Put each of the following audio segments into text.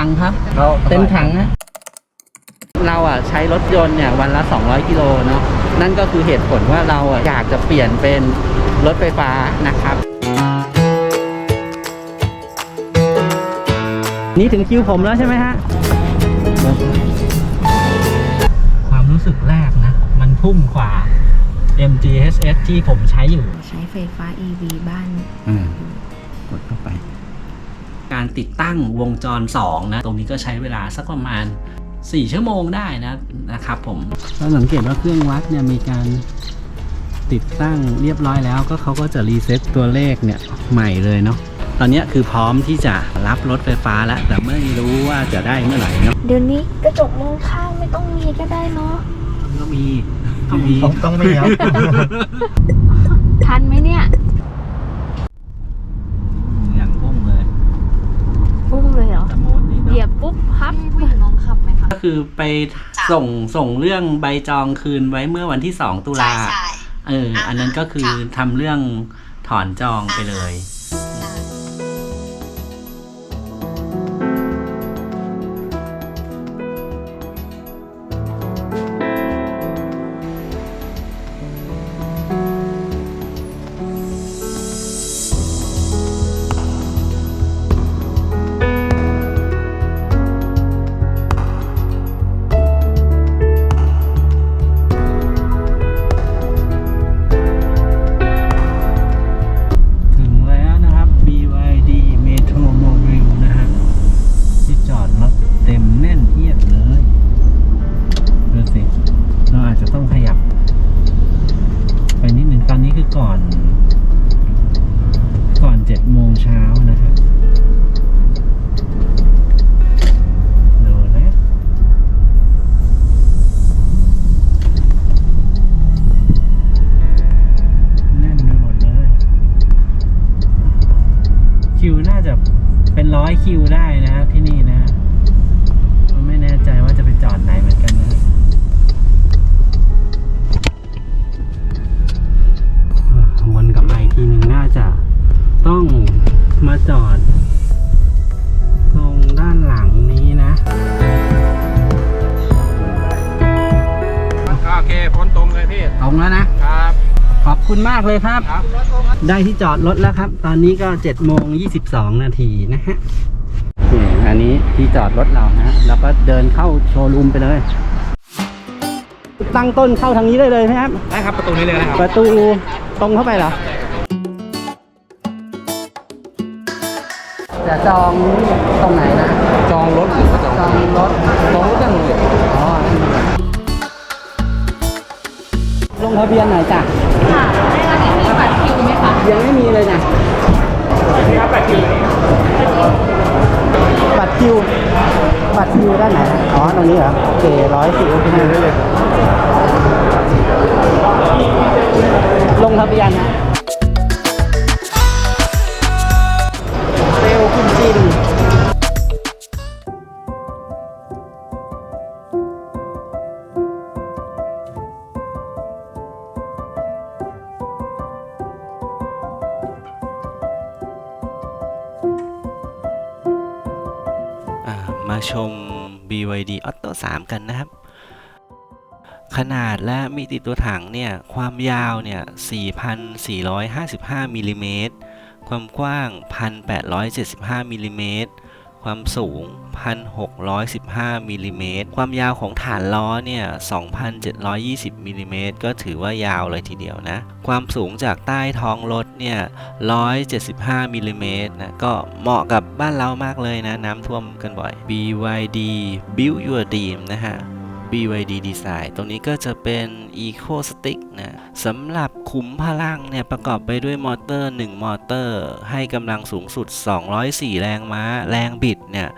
120เต็มถังครับเขาเต็มถังนะเราอะใช้รถยนต์เนี่ยวันละ 200 กิโลเนาะนั่นก็คือเหตุผลว่าเราอะอยากจะเปลี่ยนเป็นรถไฟฟ้านะครับ นี่ถึงคิวผมแล้วใช่ไหมฮะ ความรู้สึกแรกนะ มันพุ่งกว่า MGHS ที่ผมใช้อยู่ ใช้ไฟฟ้า EV บ้าน การติดตั้งวงจร 2 นะ ตรงนี้ก็ใช้เวลาสักประมาณ 4 ชั่วโมงได้นะนะครับผมเราสังเกตว่าเครื่องวัดเนี่ยมีการติดตั้งเรียบร้อยแล้วก็เขาก็จะรีเซ็ตตัวเลขเนี่ยใหม่เลยเนาะตอนเนี้ยคือพร้อมที่จะรับรถไฟฟ้าแล้ว แต่ไม่รู้ว่าจะได้เมื่อไหร่เนาะเดี๋ยวนี้กระจกมองข้างไม่ต้องมีก็ได้เนาะก็มีต้องมีต้องต้องมีครับ ทันไหมเนี่ย อย่างพุ่งเลย พุ่งเลยเหรอ แต่โมดนี่ เหยียบปุ๊บพับผู้หญิงน้องขับไหม คะก็คือไปส่งส่งเรื่องใบจองคืนไว้เมื่อวันที่2ตุลาใช่เออ อันนั้นก็คือค่ะทำเรื่องถอนจองไปเลย คิวได้นะฮะที่นี่นะฮะก็ไม่แน่ใจว่าจะไปจอดไหนเหมือนกันนะฮะอะวนกลับมาอีกทีหนึ่งน่าจะต้องมาจอด ตรงด้านหลังนี้นะโอเคพ้นตรงเลยพี่ตรงแล้วนะครับ ขอบคุณมากเลยครับครับได้ที่จอดรถแล้วครับ ตอนนี้ก็7โมง22นาทีนะฮะนี่ อันนี้ที่จอดรถเรานะฮะแล้วก็เดินเข้าโชว์รูมไปเลย ตั้งต้นเข้าทางนี้ได้เลยไหมครับ ได้ครับประตูนี้เลยนะครับ ประตูตรงเข้าไปเหรอจะจองตรงไหนนะ จองรถหรือว่าจองจองรถจองรถยังเลยอ๋อนั่นเองลงทะเบียนหน่อยจ้ะ ค่ะในร้านนี้มีบัตรคิวไหมคะ ยังไม่มีเลยนะนี่ครับแบบคิว บัตรคิว บัตรคิวด้านไหน อ๋อ ตรงนี้เหรอ โอเคร้อยสี่โอเคได้เลยลงทะเบียนนะ เร็วคุณจิน BYD Auto 3กันนะครับ ขนาดและมิติตัวถังเนี่ย ความยาวเนี่ย 4,455มิลลิเมตรความกว้าง 1,875มิลลิเมตร ความสูง 1,615มิลลิเมตรความยาวของฐานล้อเนี่ย 2,720มิลลิเมตรก็ถือว่ายาวเลยทีเดียวนะ ความสูงจากใต้ท้องรถเนี่ย 175มิลลิเมตรนะ ก็เหมาะกับบ้านเรามากเลยนะ น้ำท่วมกันบ่อย BYD Build Your Dream นะฮะ BYD Design ตรงนี้ก็จะเป็น Eco Stick นะ สำหรับขุมพลังเนี่ยประกอบไปด้วยมอเตอร์ 1 มอเตอร์ ให้กำลังสูงสุด 204 แรงม้า แรงบิดเนี่ย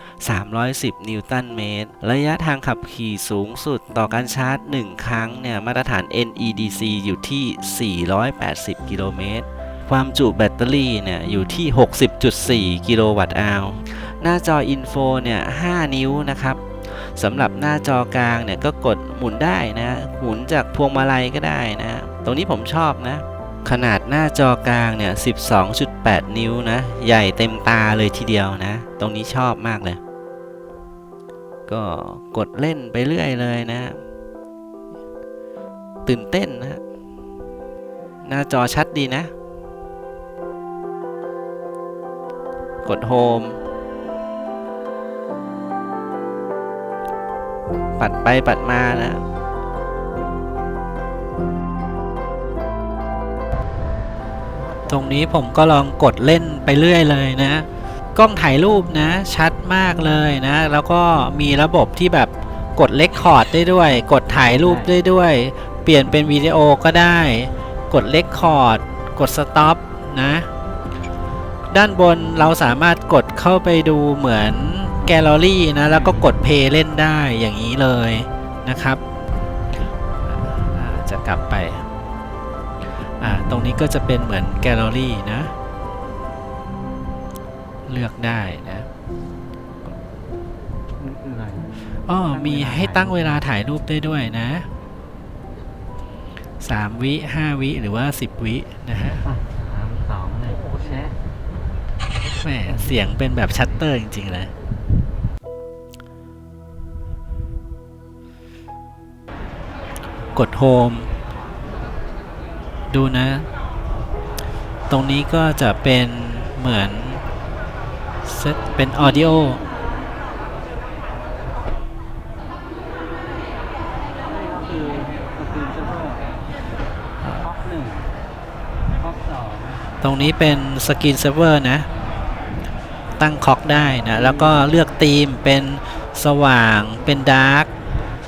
310 นิวตันเมตร ระยะทางขับขี่สูงสุดต่อการชาร์จ 1 ครั้งเนี่ย มาตรฐาน NEDC อยู่ที่ 480 กิโลเมตร ความจุแบตเตอรี่เนี่ย อยู่ที่ 60.4 กิโลวัตต์อาวหน้าจออินโฟเนี่ย 5 นิ้วนะครับสำหรับหน้าจอกลางเนี่ยก็กดหมุนได้นะ หมุนจากพวงมาลัยก็ได้นะ ตรงนี้ผมชอบนะ ขนาดหน้าจอกลางเนี่ย 12.8 นิ้วนะ ใหญ่เต็มตาเลยทีเดียวนะ ตรงนี้ชอบมากเลย ก็กดเล่นไปเรื่อยเลยนะ ตื่นเต้นนะ หน้าจอชัดดีนะ กดโฮมปัดไปปัดมานะ ตรงนี้ผมก็ลองกดเล่นไปเรื่อยเลยนะ กล้องถ่ายรูปนะ ชัดมากเลยนะ แล้วก็มีระบบที่แบบกดเลคคอร์ดได้ด้วย กดถ่ายรูปได้ด้วย เปลี่ยนเป็นวิดีโอก็ได้ กดเลคคอร์ดกดสต็อปนะ ด้านบนเราสามารถกดเข้าไปดูเหมือนแกลเลอรี่นะ แล้วก็กดเพลย์เล่นได้อย่างนี้เลยนะครับ จะกลับไป ตรงนี้ก็จะเป็นเหมือนแกลเลอรี่นะ เลือกได้นะอ๋อมีให้ตั้งเวลาถ่ายรูปได้ด้วยนะ 3 วิ 5 วิ หรือว่า 10 วินะฮะสามสองหนึ่งแชะแหมเสียงเป็นแบบชัตเตอร์จริงๆเลย กดโฮม ดูนะ ตรงนี้ก็จะเป็นเหมือนเซตเป็นออดิโอคือสกรีนเซอตรงนี้เป็นสกรีนเซิร์ฟเวอร์นะ ตั้งคอกได้นะ แล้วก็เลือกธีมเป็นสว่างเป็นดาร์ก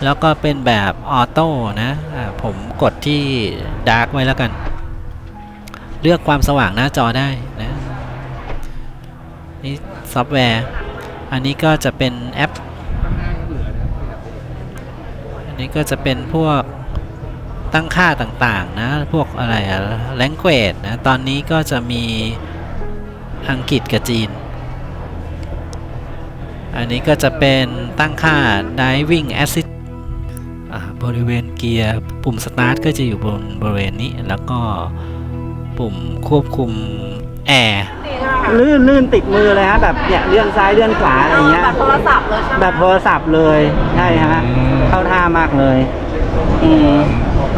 แล้วก็เป็นแบบออโต้นะผมกดที่ดาร์กไว้แล้วกัน เลือกความสว่างหน้าจอได้นะนี่ซอฟต์แวร์ อันนี้ก็จะเป็นแอป อันนี้ก็จะเป็นพวกตั้งค่าต่างๆนะพวกอะไรอะ language นะ ตอนนี้ก็จะมีอังกฤษกับจีน อันนี้ก็จะเป็นตั้งค่า diving assist อ่า บริเวณเกียร์ปุ่ม start ก็จะอยู่บนบริเวณนี้ แล้วก็ปุ่มควบคุมแอร์ลื่นลื่นติดมือเลยฮะแบบเนี่ยเลื่อนซ้ายเลื่อนขวาอะไรอย่างเงี้ยแบบโทรศัพท์เลยใช่ไหมแบบโทรศัพท์เลยใช่ฮะอืมเข้าท่ามากเลยอืม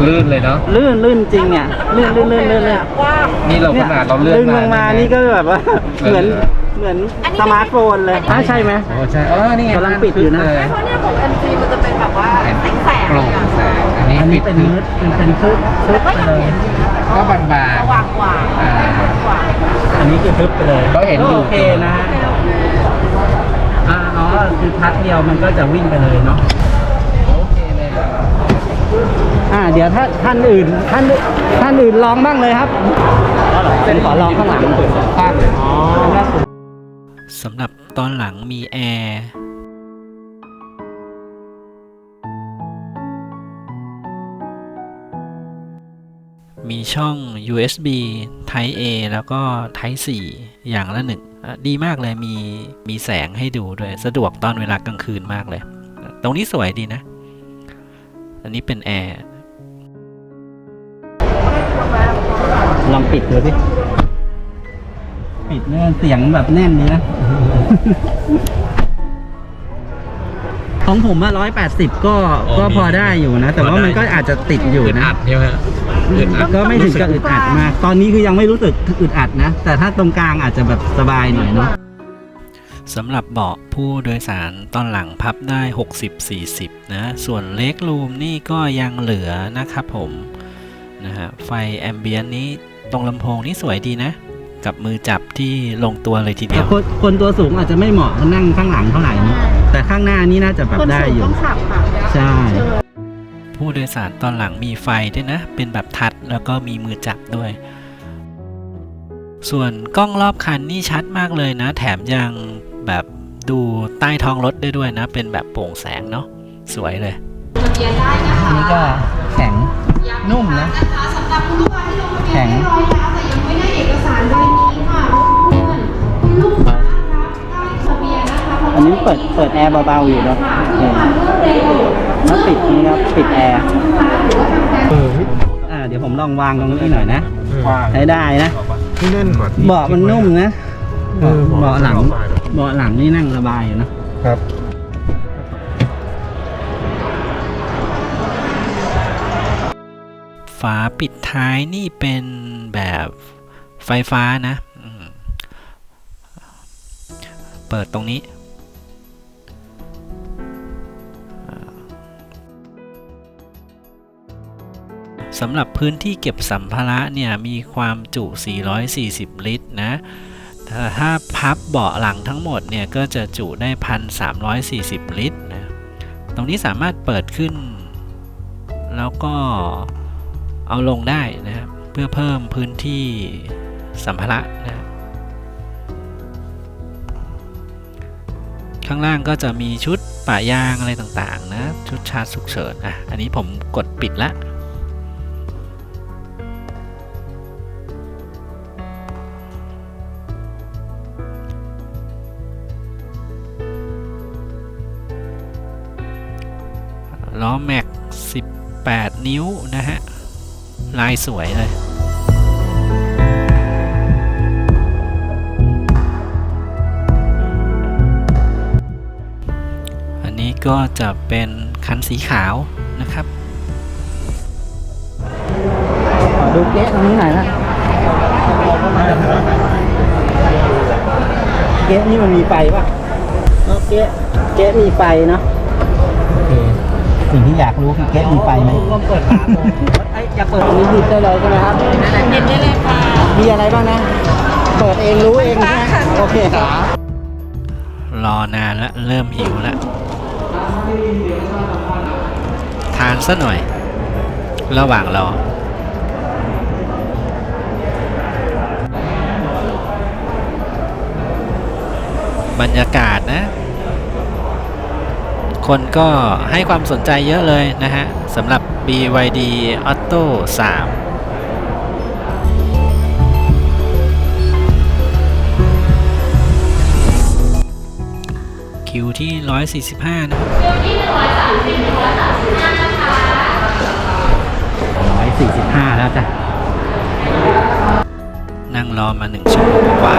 ลื่นเลยเนาะลื่นลื่นจริงเนี่ยลื่นลื่นลื่นลื่นลื่นกว้างนี่เราขนาดเราเลื่อนดึงลงมานี่ก็แบบว่าเหมือนเหมือนอันนี้สมาร์ทโฟนเลยอะใช่ไหมโอ้ใช่เออนี่ไงกำลังปิดอยู่นะเลยเพราะเนี่ยของ MC มันจะเป็นแบบว่าแสงแสง โปร่งแสงอันนี้อันนี้ปิดเป็นทึบมืดเป็นเป็นทึบทึบก็ไปยังเลยเห็นอยู่นะก็บางสว่างกว่าๆอ่ากว่า อันนี้คือทึบไปเลยก็เห็นอยู่ โอเคนะอ่าอ๋อคือพัดเดียวมันก็จะวิ่งไปเลยเนาะโอเคเลยอ่า เดี๋ยวถ้าท่านอื่นท่านท่านอื่นลองบ้างเลยครับเป็นขอลองข้างหลังข้างเลยอ๋อสำหรับตอนหลังมีแอร์ มีช่อง USB Type A แล้วก็ Type C อย่างละหนึ่งอะดีมากเลยมีมีแสงให้ดูด้วย สะดวกตอนเวลากลางคืนมากเลย ตรงนี้สวยดีนะ อันนี้เป็นแอร์ลองปิดดูสิปิดเนี่ยเสียงแบบแน่นดีนะ ของผมอะร้อยแปดสิบก็ก็พอได้อยู่นะ แต่ว่ามันก็อาจจะติดอยู่อึดนะ อัดใช่ไหมฮะอึดอัดก็ไม่ถึงกับอึดอัดมาก ตอนนี้คือยังไม่รู้สึกอึดอัดนะ แต่ถ้าตรงกลางอาจจะแบบสบายหน่อยเนาะ สำหรับเบาะผู้โดยสารตอนหลังพับได้ 60-40 นะ ส่วนเล็กรูมนี่ก็ยังเหลือนะครับผมนะฮะไฟแอมเบียนนี้ตรงลำโพงนี่สวยดีนะ กับมือจับที่ลงตัวเลยทีเดีแต่ยว คนคนตัวสูงอาจจะไม่เหมาะนั่งข้างหลังเท่าไหร่นะ แต่ข้างหน้านี่น่าจะแบบคนได้สูงอยู่ต้องขับค่ะใช่ ผู้โดยสารตอนหลังมีไฟด้วยนะ เป็นแบบทัดแล้วก็มีมือจับด้วย ส่วนกล้องรอบคันนี่ชัดมากเลยนะ แถมยังแบบดูใต้ท้องรถได้ด้วยนะ เป็นแบบโปร่งแสงเนาะสวยเลยนี่ก็แข็งนุ่มนะแข็งอัน นี้เปิดเปิดแอร์เบาๆอยู่เนาะแล้วปิดนี่ครับปิดแอร์เอเดี๋ยวผมลองวางตรงนี้หน่อยนะใช้ได้นะที่แน่นกว่าเบาะมันนุ่มนะเบาะหลังเบาะหลังนี่นั่งสบายอยู่นะครับฝาปิดท้ายนี่เป็นแบบไฟฟ้านะ เปิดตรงนี้ สำหรับพื้นที่เก็บสัมภาระเนี่ยมีความจุ 440 ลิตรนะถ้าพับเบาะหลังทั้งหมดเนี่ยก็จะจุได้ 1,340 ลิตรนะตรงนี้สามารถเปิดขึ้น แล้วก็เอาลงได้นะครับเพื่อเพิ่มพื้นที่สัมภาระนะข้างล่างก็จะมีชุดป่ายางอะไรต่างๆนะ ชุดชาร์จฉุกเฉินอะอันนี้ผมกดปิดละ 8 นิ้วนะฮะ ลายสวยเลยอันนี้ก็จะเป็นคันสีขาวนะครับ ดูเก๊ะตรงนี้หน่อยนะเก๊ะนี่มันมีไฟป่ะเก๊ะเก๊ะมีไฟเนาะ สิ่งที่อยากรู้คือเก๊ะมีไฟไหมเปิดฝาอย่าเปิดตรงนี้หยิบได้เลยใช่ไหมครับเห็นได้เลยค่ะ มีอะไรบ้างนะ เปิดเองรู้เองใช่ไหมโอเคครับรอนานแล้วเริ่มหิวแล้วทานซะหน่อย ระหว่างรอบรรยากาศนะ คนก็ให้ความสนใจเยอะเลยนะฮะสำหรับ BYD Auto 3คิวที่ 145 นะครับร้อยสี่สิบห้าแล้วจ้ะ นั่งรอมา1ชั่วโมงกว่า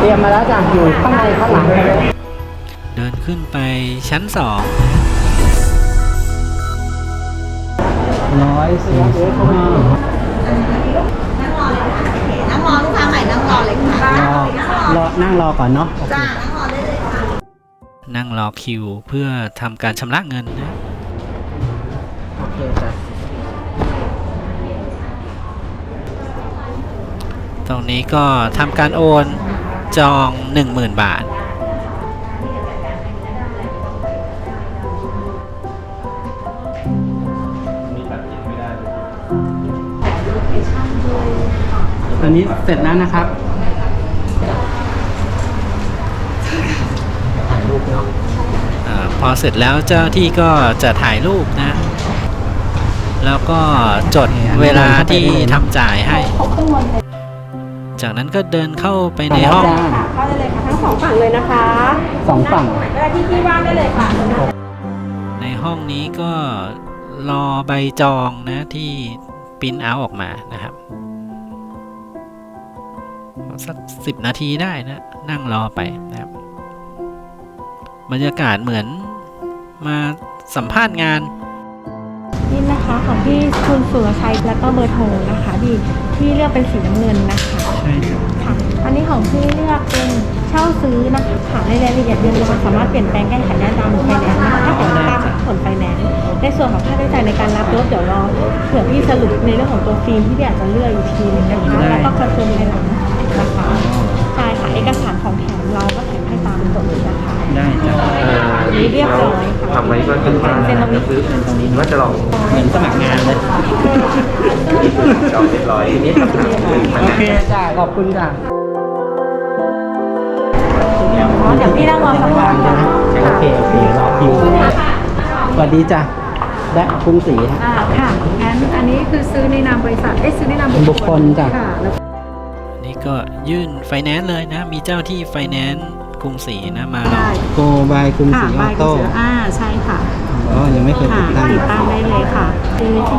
เตรียมมาแล้วจ้ะ อยู่ข้างในข้างหลัง เดินขึ้นไปชั้นร้อยสี่สิบห้านั่งรอลูกค้าใหม่นั่งรอเลยค่ะรอรอนั่งรอก่อนเนาะจ้านั่งรอได้เลยค่ะ2นั่งรอคิวเพื่อทำการชำระเงินนะโอเคจ้ะตรงนี้ก็ทำการโอนจอง 10,000 บาท นนี้เสร็จแล้วนะครับอาพอเสร็จแล้วเจ้าหน้าที่ก็จะถ่ายรูปนะ แล้วก็จดเวลาที่ทำจ่ายให้ จากนั้นก็เดินเข้าไปในห้องเข้าได้เลยค่ะทั้งสองฝั่งเลยนะคะสองฝั่งเวลาที่ที่ว่างได้เลยค่ะ ในห้องนี้ก็รอใบจองนะที่ปริ้นเอาออกมานะครับ สักสิบนาทีได้นะ นั่งรอไปนะครับ บรรยากาศเหมือนมาสัมภาษณ์งานนี่นะคะของพี่คุณสุรชัยแล้วก็เบอร์โทรนะคะที่ที่เลือกเป็นสีน้ำเงินนะคะใช่ครับค่ะอันนี้ของพี่เลือกเป็นเช่าซื้อนะคะค่ะในรายละเอียดเดือนละสามารถเปลี่ยนแปลงแก้ไขได้ตามไฟแนนซ์นะคะถ้าของตามผลไฟแนนซ์ในส่วนของค่าใช้จ่ายในการรับรถเดี๋ยวรอเผื่อพี่สรุปในเรื่องของตัวฟิล์มที่พี่อาจจะเลือกอีกทีหนึงนะคะแล้วก็คอนเฟิร์มในหลัง นะคะใช่ค่ะเอกสารของแถมเราก็แถมให้ตามกฎเลยนะคะ ได้จ้ะนี่เรียบร้อยค่ะทำไว้ก็คือว่าเซ็นตรงนี้ซื้อว่าจะลองเหมือนสมัครงานเลยจองเรียบร้อยทีนี้คำถามคือมันโอเคจ้ะขอบคุณจ้ะอ๋อเดี๋ยวพี่นั่งรอสักพัว่ากงนะนะคะโอเคโอเครอคิวสวัสดีจ้ะและกรุงศรีฮะอ่าค่ะงั้นอันนี้คือซื้อในนามบริษัทเอ้ยซื้อในนามบุคคลจ้ะค่ะแล้วนี่ ก็ยื่นไฟแนนซ์เลยนะ มีเจ้าที่ไฟแนนซ์กรุงศรีนะมารอได้โกบายกรุงศค่ะรีอใบอกุโต้ญแจอ่าใช่ค่ะอ๋อยังไม่เคยค่ะติดตั้งติดตั้งได้เลยค่ะซื้อที่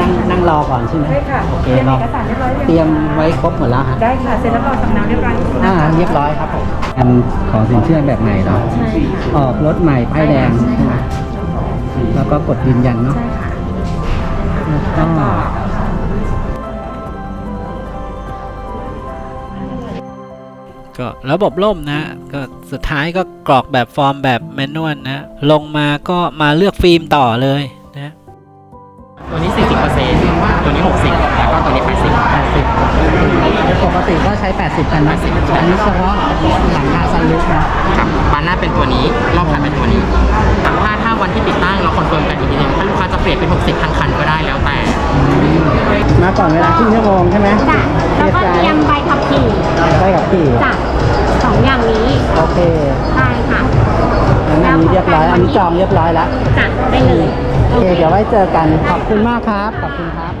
นั่งนั่งรอก่อนใช่ไหมได้ค่ะโอเคเตรียมรอเอกสารเรียบร้อยหรือเตรียยังมไว้ครบหมดแล้วฮะได้ค่ะ เซ็นรับรองสำเนาเรียบร้อยอ่าเรียบร้อยครับผมอันขอสินเชื่อแบบไหนเนาะใช่ค่ะออกรถใหม่ป้ายแดงใช่ใช่ไหมค่ะแล้วก็กดยืนยันเนาะใช่ค่ะแล้วก็แล้วก็ ก็ระบบล่มนะก็สุดท้ายก็กรอกแบบฟอร์มแบบแมนนวลนะลงมาก็มาเลือกฟิล์มต่อเลยนะตัวนี้ 40%ตัวนี้ 60 ติก็ใช้ 80กันนะอันนี้เฉพาะหลังคาซันลุกนะครับบานหน้าเป็นตัวนี้รอบคันเป็นตัวนี้ถ้าถ้าวันที่ติดตั้งเราคอนเฟิร์มกันอีกทีหนึงถ้าลูกค้าจะเปลี่ยนเป็น 60ทั้งคันก็ได้แล้วแต่ มาก่อนเวลาครึ่งชั่วโมงใช่ไหมจ้ะแล้วก็เตรียมใบขับขี่ไปกับขี่จ้ะสองอย่างนี้ โอเคใช่ค่ะอันนี้เรียบร้อย อันนี้จองเรียบร้อยแล้วจ้ะได้เลยโอเคเดี๋ยวไว้เจอกัน ขอบคุณมากครับ ขอบคุณครับ